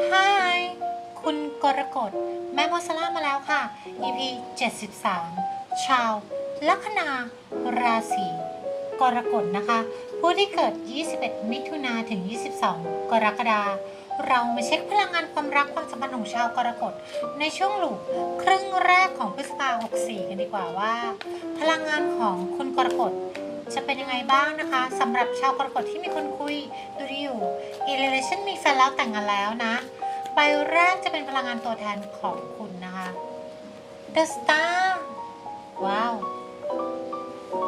Hi คุณกรกฎแม่โมสลามาแล้วค่ะ EP 73 ชาว ลัคนาราศีกรกฎนะคะ ผู้ที่เกิด 21 มิถุนาถึง 22 กรกฎาเรามาเช็คพลังงานความรักความสัมพันธ์ของชาวกรกฎในช่วงหลูกครึ่งแรกของพฤษภา64 กันดีกว่าว่า พลังงานของคุณกรกฎจะเป็นยังไงบ้างนะคะสำหรับชาวกรกฎที่มีคนคุยดูดีอยู่ อีเลชันมีแฟนแล้วแต่งงานแล้วนะ ใบแรกจะเป็นพลังงานตัวแทนของคุณนะคะ The Star ว้าว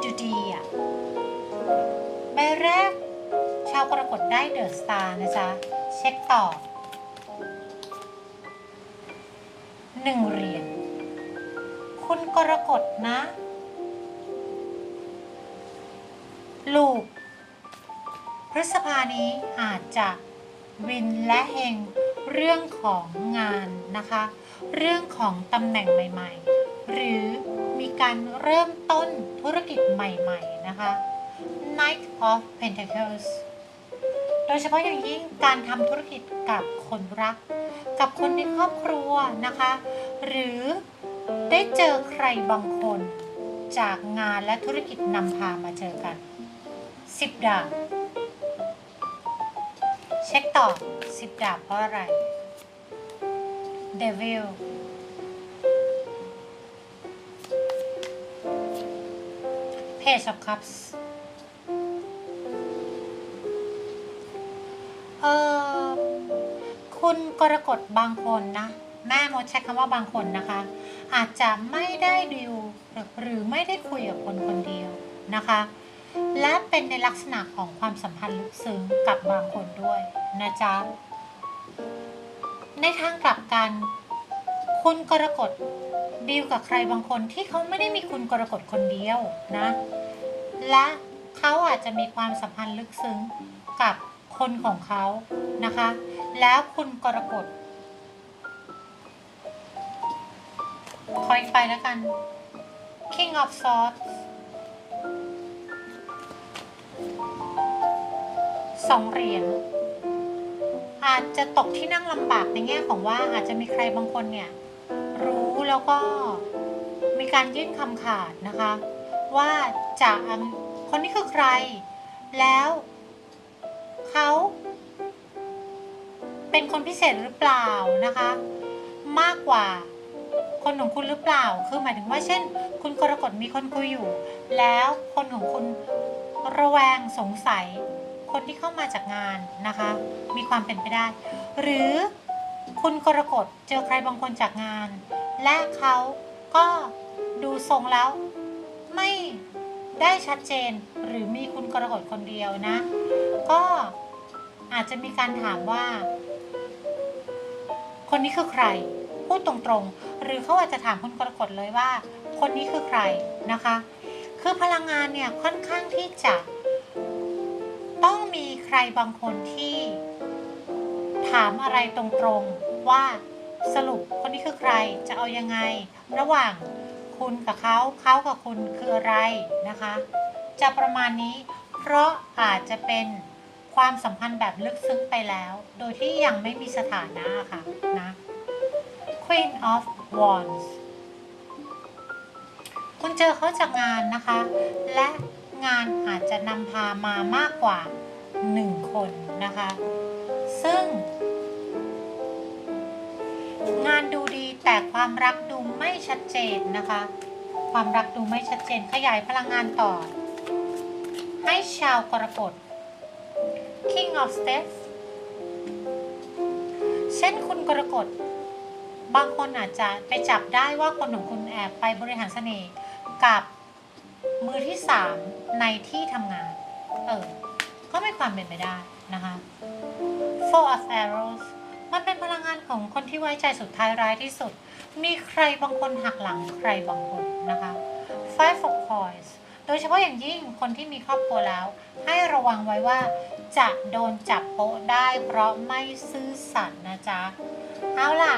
ดูดีอะใบแรก ชาวกรกฎได้ The Star นะจ๊ะ เช็คต่อหนึ่งเหรียญคุณกรกฎนะ ลูก พฤษภานี้อาจจะวินและเฮงเรื่องของงานนะคะ เรื่องของตำแหน่งใหม่ๆ หรือมีการเริ่มต้นธุรกิจใหม่ๆนะคะ Knight of Pentacles โดยเฉพาะอย่างยิ่งการทำธุรกิจกับคนรัก กับคนในครอบครัวนะคะ หรือได้เจอใครบางคนจากงานและธุรกิจนำพามาเจอกัน 10 ดาบเช็คต่อ10ดาบเพราะอะไร Devil Page of Cups เออคุณกรกฎบางคนนะ แม่มดใช้คำว่าบางคนนะคะ อาจจะไม่ได้ดิวหรือไม่ได้คุยกับคนคนเดียวนะคะ และเป็นในลักษณะของความสัมพันธ์ลึกซึ้งกับบางคนด้วยนะจ๊ะ ในทางกลับกัน คุณกรกฎดีลกับใครบางคนที่เขาไม่ได้มีคุณกรกฎคนเดียวนะ และเขาอาจจะมีความสัมพันธ์ลึกซึ้งกับคนของเขานะคะ แล้วคุณกรกฎคอยไปแล้วกัน King of Swords สองเหรียญอาจจะตกที่นั่งลำบากในแง่ของว่าอาจจะมีใครบางคนเนี่ย รู้แล้วก็มีการยื่นคำขาดนะคะ ว่าจะคนนี้คือใคร แล้วเขาเป็นคนพิเศษหรือเปล่านะคะ มากกว่าคนของคุณหรือเปล่า คือหมายถึงว่าเช่น คุณกรกฎมีคนคุยอยู่ แล้วคนของคุณระแวงสงสัย คนที่เข้ามาจากงานนะคะ มีความเป็นไปได้ หรือคุณกรกฎเจอใครบางคนจากงาน และเขาก็ดูทรงแล้ว ไม่ได้ชัดเจน หรือมีคุณกรกฎคนเดียวนะ ก็อาจจะมีการถามว่า คนนี้คือใคร พูดตรงๆ หรือเขาอาจจะถามคุณกรกฎเลยว่า คนนี้คือใครนะคะ คือพลังงานเนี่ยค่อนข้างที่จะ รบางคนที่ถามอะไรตรงๆว่าสรุปคนนี้คือใครจะเอายังไง ระหว่างคุณกับเขาเขากับคุณคืออะไรนะคะ จะประมาณนี้เพราะอาจจะเป็นความสัมพันธ์แบบลึกซึ้งไปแล้ว โดยที่ยังไม่มีสถานะค่ะนะ Queen of Wands คุณเจอเขาจากงานนะคะ และงานอาจจะนำพามามากกว่า 1 คนนะคะ ซึ่ง งานดูดีแต่ความรักดูไม่ชัดเจนนะคะ ความรักดูไม่ชัดเจนขยายพลังงานต่อ ให้ชาวกรกฎ King of Steps เช่นคุณกรกฎ บางคนอาจจะไปจับได้ว่าคนของคุณแอบไปบริหารเสน่ห์กับมือที่สามในที่ทำงาน เออ ก็ไม่ความเป็นไปได้นะคะ Four of Arrows มันเป็นพลังงานของคนที่ไว้ใจสุดท้ายร้ายที่สุด มีใครบางคนหักหลังใครบางคนนะคะ Five of Coins โดยเฉพาะอย่างยิ่งคนที่มีครอบครัวแล้ว ให้ระวังไว้ว่า จะโดนจับโป๊ะได้เพราะไม่ซื่อสัตย์นะจ๊ะ เอาล่ะ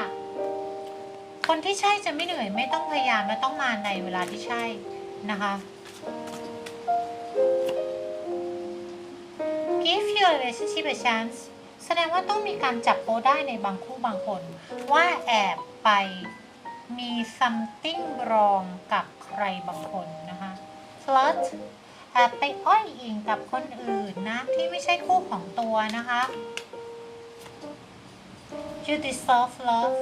คนที่ใช่จะไม่เหนื่อยไม่ต้องพยายามและต้องมาในเวลาที่ใช่นะคะ Give your relationship a chance แสดงว่าต้องมีการจับโปได้ในบางคู่บางคน ว่าแอบไปมี something wrong กับใครบางคนนะคะ flirt แอบไปอ้อยอิงกับคนอื่นนะ ที่ไม่ใช่คู่ของตัวนะคะ you deserve love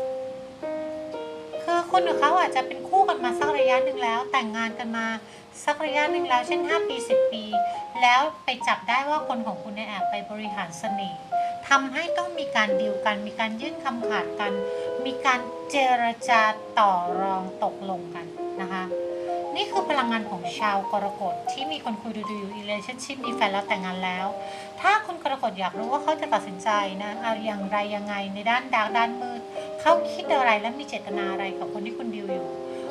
อคุณกับเขาอาจจะเป็นคู่กันมาสักระยะหนึ่งแล้ว แต่งงานกันมาสักระยะหนึ่งแล้ว เช่น 5 ปี 10 ปี แล้วไปจับได้ว่าคนของคุณเนี่ยแอบไปบริหารเสน่ห์ทำให้ต้องมีการดีลกัน มีการยื่นคำขาดกัน มีการเจรจาต่อรองตกลงกันนะคะ นี่คือพลังงานของชาวกรกฎที่มีคนคุยดูดูอยู่ relationship มีแฟนแล้วแต่งงานแล้ว ถ้าคุณกรกฎอยากรู้ว่าเขาจะตัดสินใจนะเอาอย่างไรยังไงในด้านดาร์กด้านมืดเขาคิดอะไรและมีเจตนาอะไรกับคนที่คุณดิวอยู่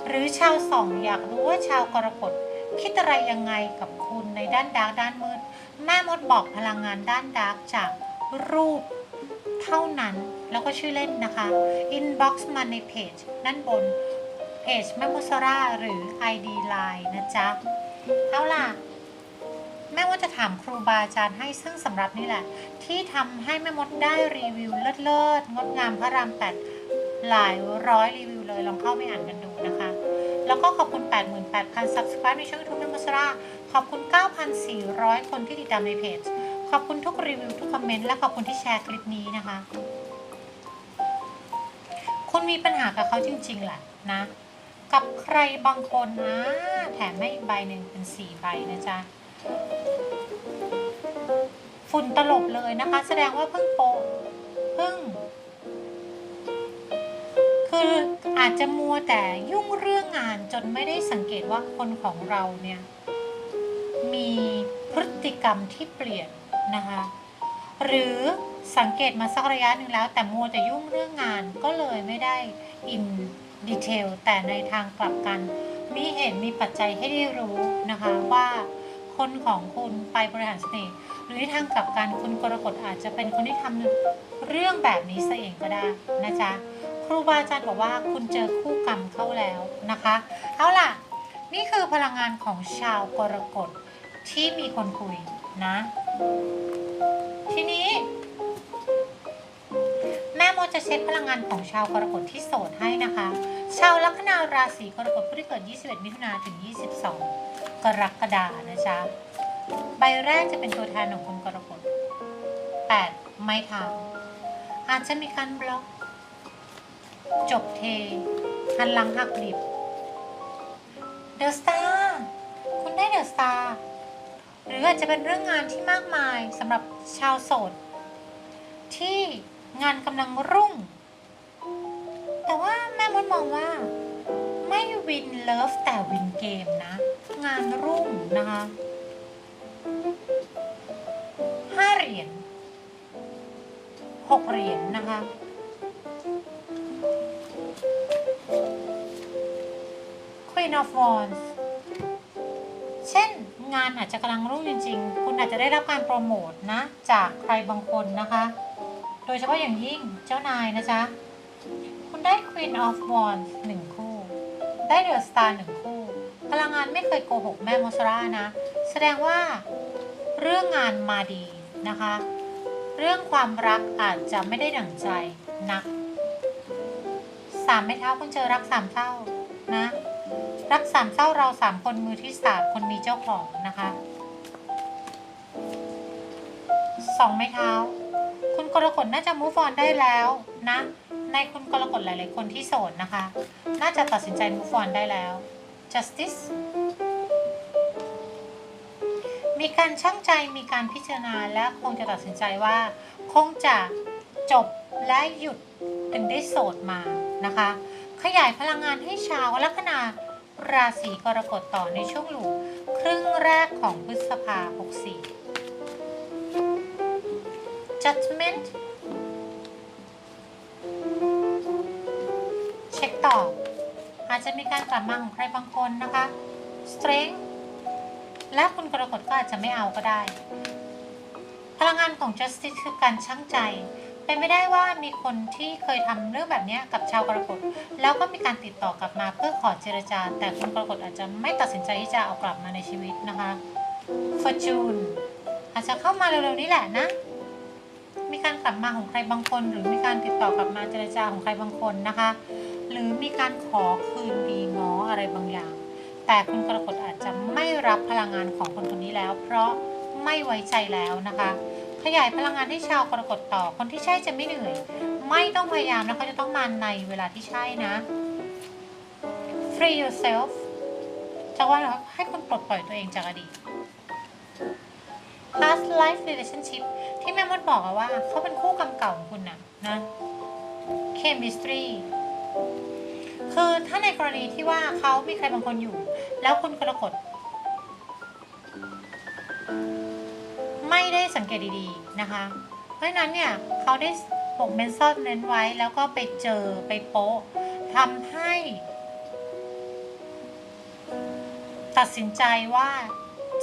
หรือชาวสองอยากรู้ว่าชาวกรกฎคิดอะไรยังไงกับคุณในด้านดาร์กด้านมืดแม่มดบอกพลังงานด้านดาร์กจากรูปเท่านั้นแล้วก็ชื่อเล่นนะคะ inbox มาในเพจด้านบน เพจแม่มดซาร่าหรือ ID Line นะจ๊ะ เอาล่ะ แม่มดจะถามครูบาอาจารย์ให้ซึ่งสำหรับนี่แหละ ที่ทำให้แม่มดได้รีวิวเลิศๆงดงามพระรามแปดหลายร้อยรีวิวเลยลองเข้าไปอ่านกันดูนะคะ แล้วก็ขอบคุณ 88,000 subscribe ในช่อง YouTube แม่มดซาร่าขอบคุณ 9,400 คนที่ติดตามในเพจขอบคุณทุกรีวิวทุกคอมเมนต์และขอบคุณที่แชร์คลิปนี้นะคะ คุณมีปัญหากับเขาจริงๆแหละนะ กับใครบางคนนะแถมให้อีกใบหนึ่งเป็นสี่ใบนะจ๊ะฝุ่นตลบเลยนะคะ แสดงว่าเพิ่งโปะเพิ่ง คืออาจจะมัวแต่ยุ่งเรื่องงานจนไม่ได้สังเกตว่าคนของเราเนี่ย มีพฤติกรรมที่เปลี่ยนนะคะ หรือสังเกตมาสักระยะหนึ่งแล้ว แต่มัวแต่ยุ่งเรื่องงานก็เลยไม่ได้อิน ดีเทลแต่ในทางกลับกัน มีเหตุมีปัจจัยให้ได้รู้นะคะว่าคนของคุณไปบริหารเสน่ห์หรือทางกลับกันคุณกรกฎอาจจะเป็นคนที่ทำเรื่องแบบนี้ซะเองก็ได้นะจ๊ะครูบาอาจารย์บอกว่าคุณเจอคู่กรรมเข้าแล้วนะคะเอาล่ะ นี่คือพลังงานของชาวกรกฎที่มีคนคุยนะ ทีนี้ แม่โมจะเช็คพลังงานของชาวกรกฎที่โสดให้นะคะ ชาวลัคนาราศีกรกฎผู้ที่เกิด 21 มิถุนาถึง 22 กรกฎานะจ๊ะ ใบแรกจะเป็นตัวแทนของคนกรกฎ 8 ไม้เท้าอาจจะมีการบล็อก จบเท หันหลังหักดิบ เดอะสตาร์คุณได้เดอะสตาร์หรืออาจจะเป็นเรื่องงานที่มากมายสำหรับชาวโสด ที่งานกำลังรุ่ง ม่มดมองว่า ไม่วินเลิฟแต่วินเกมนะ งานรุ่งนะคะห้าเหรียญหกเหรียญนะคะ Queen of Wands เช่นงานอาจจะกำลังรุ่งจริง ๆ คุณอาจจะได้รับการโปรโมทนะ จากใครบางคนนะคะ โดยเฉพาะอย่างยิ่งเจ้านายนะจ๊ะ ได้ Queen of Wands หนึ่งคู่ ได้ The Star หนึ่งคู่ พลังงานไม่เคยโกหกแม่โมสรานะ แสดงว่าเรื่องงานมาดีนะคะ เรื่องความรักอาจจะไม่ได้ดั่งใจนักสามไม่เท้าคุณเจอรักสามเศร้านะ รักสามเศร้าเราสามคนมือที่สามคนมีเจ้าของนะคะสองไม้เท้า คุณกรกฎน่าจะ move on ได้แล้วนะ ในคุณกรกฎหลาย ๆ คนที่โสดนะคะ น่าจะตัดสินใจ move on ได้แล้ว justice มีการช่างใจมีการพิจารณาและคงจะตัดสินใจว่า คงจะจบและหยุดถึงได้โสดมานะคะ ขยายพลังงานให้ชาวลัคนาราศีกรกฎต่อในช่วงหลูครึ่งแรกของพฤษภา64 judgment ต่ออาจจะมีการกลับมาของใครบางคนนะคะ strength และคุณกรกฎก็อาจจะไม่เอาก็ได้ พลังงานของ justice คือการชั่งใจ เป็นไม่ได้ว่ามีคนที่เคยทำเรื่องแบบนี้กับชาวกรกฎแล้วก็มีการติดต่อกลับมาเพื่อขอเจรจา แต่คุณกรกฎอาจจะไม่ตัดสินใจที่จะเอากลับมาในชีวิตนะคะ fortune อาจจะเข้ามาเร็วๆนี้แหละนะ มีการกลับมาของใครบางคน หรือมีการติดต่อกลับมาเจรจาของใครบางคนนะคะ หรือมีการขอคืนดีง้ออะไรบางอย่าง แต่คุณกรกฎอาจจะไม่รับพลังงานของคนคนนี้แล้ว เพราะไม่ไว้ใจแล้วนะคะ ขยายพลังงานให้ชาวกรกฎต่อคนที่ใช่จะไม่เหนื่อย ไม่ต้องพยายามแล้วเขาจะต้องมาในเวลาที่ใช่นะ free yourself จะว่าให้คุณปลดปล่อยตัวเองจากอดีต past life relationship ที่แม่มดบอกอะว่าเขาเป็นคู่กรรมเก่าของคุณนะนะ chemistry คือถ้าในกรณีที่ว่าเขามีใครบางคนอยู่ แล้วคุณกรกฎไม่ได้สังเกตดีๆนะคะ เพราะฉะนั้นเนี่ยเขาได้ปกเมนซ่อนเน้นไว้แล้วก็ไปเจอไปโป๊ะทำให้ ตัดสินใจว่า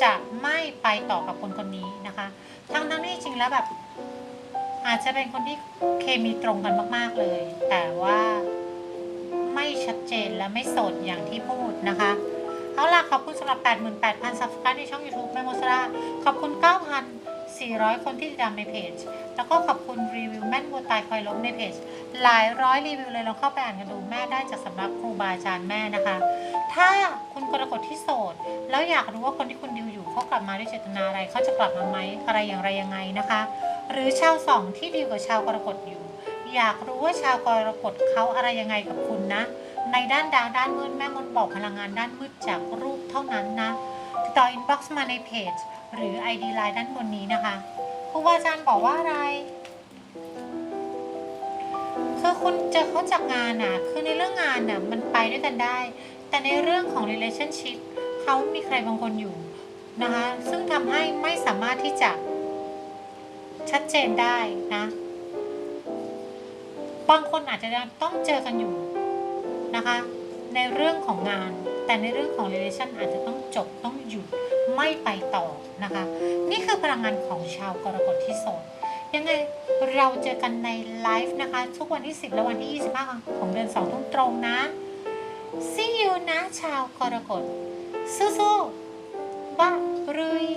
จะไม่ไปต่อกับคนคนนี้นะคะทั้งทั้งๆที่จริงแล้วแบบ อาจจะเป็นคนที่เคมีตรงกันมาก ๆเลย แต่ว่า ไม่ชัดเจนและไม่สดอย่างที่พูดนะคะ เอาล่ะ ขอบคุณสำหรับ 88,000 subscribe ในช่อง YouTube แม่โมสราขอบคุณ 9,400 คนที่ติดตามในเพจ แล้วก็ขอบคุณรีวิวแม่นวัวตายคอยล้มในเพจ หลายร้อยรีวิวเลยลองเข้าไปอ่านกันดูแม่ได้จากสำนักครูบาอาจารย์แม่นะคะ ถ้าคุณกรกฎที่โสด แล้วอยากรู้ว่าคนที่คุณดิวอยู่เขากลับมาด้วยเจตนาอะไรเขาจะกลับมาไหมอะไรอย่างไรยังไงนะคะ หรือชาวสองที่ดิวกับชาวกรกฎอยู่ อยากรู้ว่าชาวกรกฎเขาอะไรยังไงกับคุณนะ ในด้านดาวด้านมืดแม่มดบอกพลังงานด้านมืดจากรูปเท่านั้นนะติดต่ออินบ็อกซ์มาในเพจหรือ ID ไลน์ด้านบนนี้นะคะครูบาอาจารย์บอกว่าอะไรคือคุณเจอเขาจากงานน่ะ คือในเรื่องงานน่ะมันไปด้วยกันได้ แต่ในเรื่องของ relationship เขามีใครบางคนอยู่นะคะ ซึ่งทำให้ไม่สามารถที่จะชัดเจนได้นะ บางคนอาจจะต้องเจอกันอยู่นะคะ ในเรื่องของงาน แต่ในเรื่องของ relation อาจจะต้องจบต้องหยุดไม่ไปต่อนะคะ นี่คือพลังงานของชาวกรกฎที่โสดยังไงเราเจอกันในไลฟ์นะคะ ทุกวันที่ 10 และวันที่ 25 ของเดือน2ทุ่มตรงนะ See you นะชาวกรกฎสู้ๆบ้ารุย